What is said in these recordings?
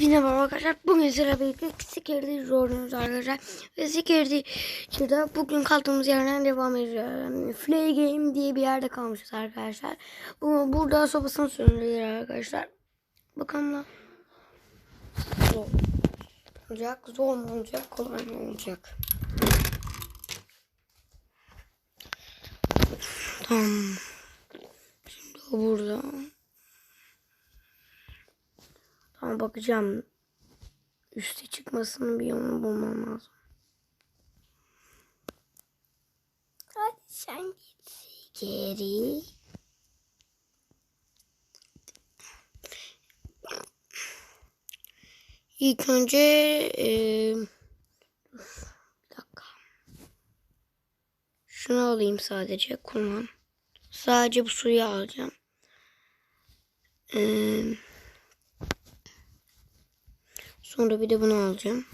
Hepinize merhaba arkadaşlar. Bugün sıra birlikte Security oynuyoruz arkadaşlar. Ve Security'de bugün kaldığımız yerden devam ediyoruz. Play Game diye bir yerde kalmışız arkadaşlar. Bu, burada sobasını söndürüyor arkadaşlar. Bakalım. Zor olacak, zor mu olacak, kolay mı olacak? Tamam. Şimdi o burada. Ama bakacağım. Üste çıkmasının bir yolunu bulmam lazım. Hadi sen git geri. İlk önce eee, bir dakika. Şunu alayım sadece kullan. Sadece bu suyu alacağım. Eee Sonra bir de bunu alacağım.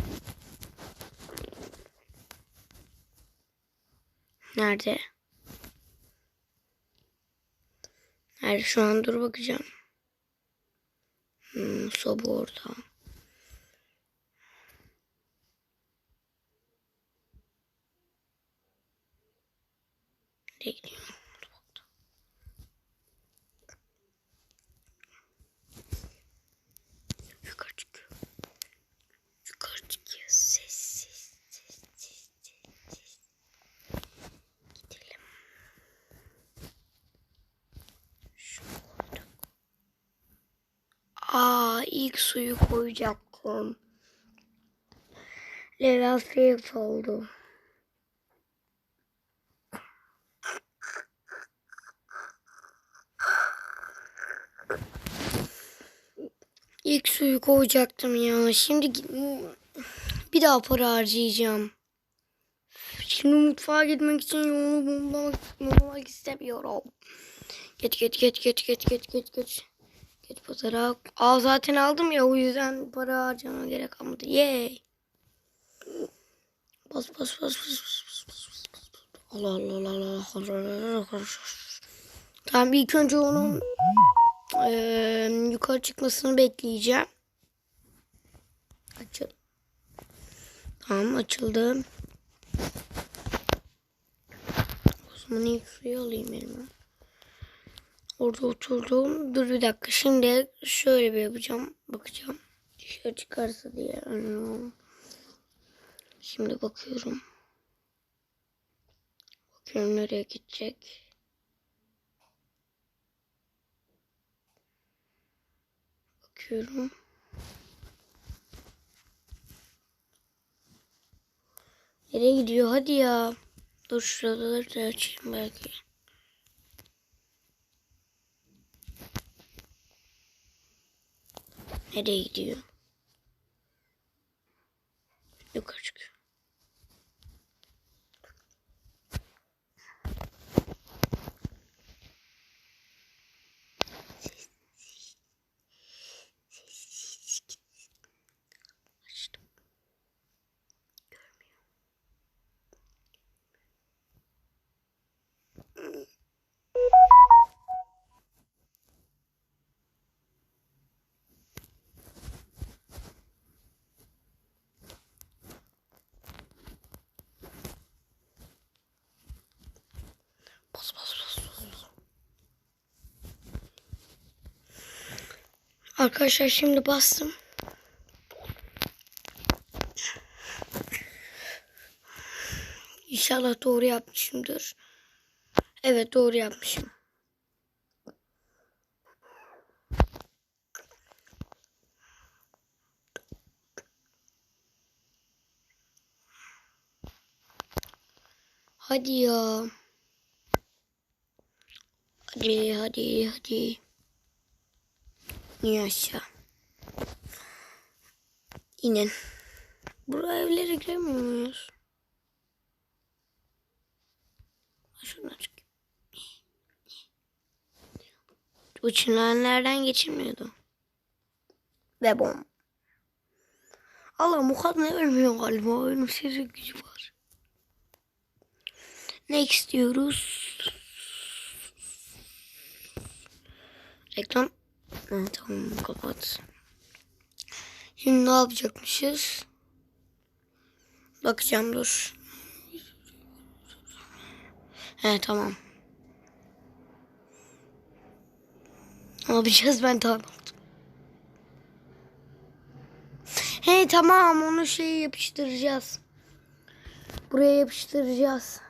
Nerede? Nerede şu an dur bakacağım. Hmm, soba orada. Nereye? Dur bakalım. Yukarı çıkıyor. Yukarı çıkıyor. Sessiz. Sessiz. Sessiz. Gidelim. Şunu koyduk. Aa ilk suyu koyacaktım. Level 6 oldu. İlk suyu koyacaktım ya. Şimdi bir daha para harcayacağım. Şimdi mutfağa gitmek için yolu bulmak, bulmak istemiyorum. Geç geç geç geç geç geç geç geç. Geç pazara. Aa zaten aldım ya o yüzden para harcama gerek kalmadı. Yay. Bas bas bas bas bas bas bas bas. Allah Allah Allah Allah Allah Allah Allah. Tamam ilk önce onun eee, yukarı çıkmasını bekleyeceğim. Açıl. Tamam açıldı. O zaman ilk suyu alayım elime. Orada oturdum. Dur bir dakika. Şimdi şöyle bir yapacağım. Bakacağım. Dışarı çıkarsa diye. Şimdi bakıyorum. Bakıyorum nereye gidecek. Bakıyorum. Nereye gidiyor? Hadi ya. Dur şuraları da açayım belki. Nereye gidiyor? Arkadaşlar şimdi bastım. İnşallah doğru yapmışımdır. Evet doğru yapmışım. Hadi ya. Hadi hadi hadi. İn aşağı. İnin. Buraya evlere giremiyor muyuz? Şuradan çık. Bu çınarlardan geçilmiyordu. Ve bom. Allah mukadne ölmüyor galiba. Onun seri gücü var. Next diyoruz. Reklam. Ha, tamam kapat. Şimdi ne yapacakmışız? Bakacağım dur. He tamam. Ne yapacağız ben tamam. He tamam onu şey yapıştıracağız. Buraya yapıştıracağız.